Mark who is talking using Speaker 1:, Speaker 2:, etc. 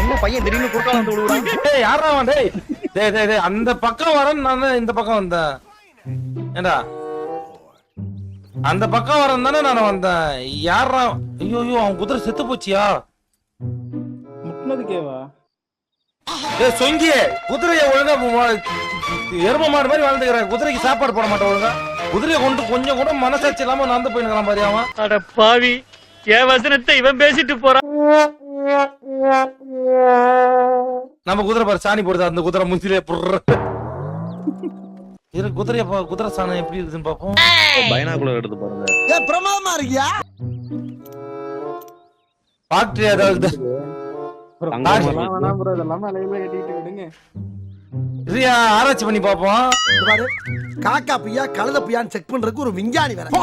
Speaker 1: என்ன பையன் திடீர்னு குறுக்கால வந்து விழுவுறான்?
Speaker 2: டேய் யாரா அவன்? டேய் டேய் டேய் டேய் அந்த பக்கம் வரேன் நான் இந்த பக்கம் வந்தேன். ஏண்டா? அந்த பக்கம் வரேன் தானே நான் வந்தேன். யாரா ஐயோ ஐயோ அவன் குதிரை செத்து போச்சியா?
Speaker 3: முட்டினதுக்கேவா?
Speaker 2: டேய் குதிரைய ஒழுங்கா எரும மாடு மாதிரி வாழ்ந்துக்கிற குதிரைக்கு சாப்பாடு போட மாட்டேன் ஒழுங்கா. குதிரையை கொண்டு கொஞ்சம் கூட மனசாட்சி இல்லாம நடந்து போயினுக்கிறான் பாரு அவன்.
Speaker 4: அட பாவி. என் வசனத்தை இவன் பேசிட்டு போறான்
Speaker 2: நம்ம குதிரை பாரு சாணி போடுது? அந்த குதிரை முந்திலே புர்ற. இரு குதிரைய பா- குதிரை சாணம் எப்படி இருக்குதுன்னு பாப்போம்
Speaker 1: பைனாக்குலர் எடுத்து பாருங்க.
Speaker 5: பிரமாதமா இருக்கியா?
Speaker 2: ஃபேக்டரி ஏதாவது
Speaker 1: தங்கம் மாதிரி
Speaker 3: இதெல்லாம் வேணாம் ப்ரோ இதெல்லாம் அலையில கட்டிக்கிட்டு விடுங்க
Speaker 2: இதையா ஆராய்ச்சி பண்ணி பாப்போம்
Speaker 5: இது பாரு காக்கா பியா கழுத பியான்னு செக் பண்றதுக்கு ஒரு விஞ்ஞானி வேற. போ.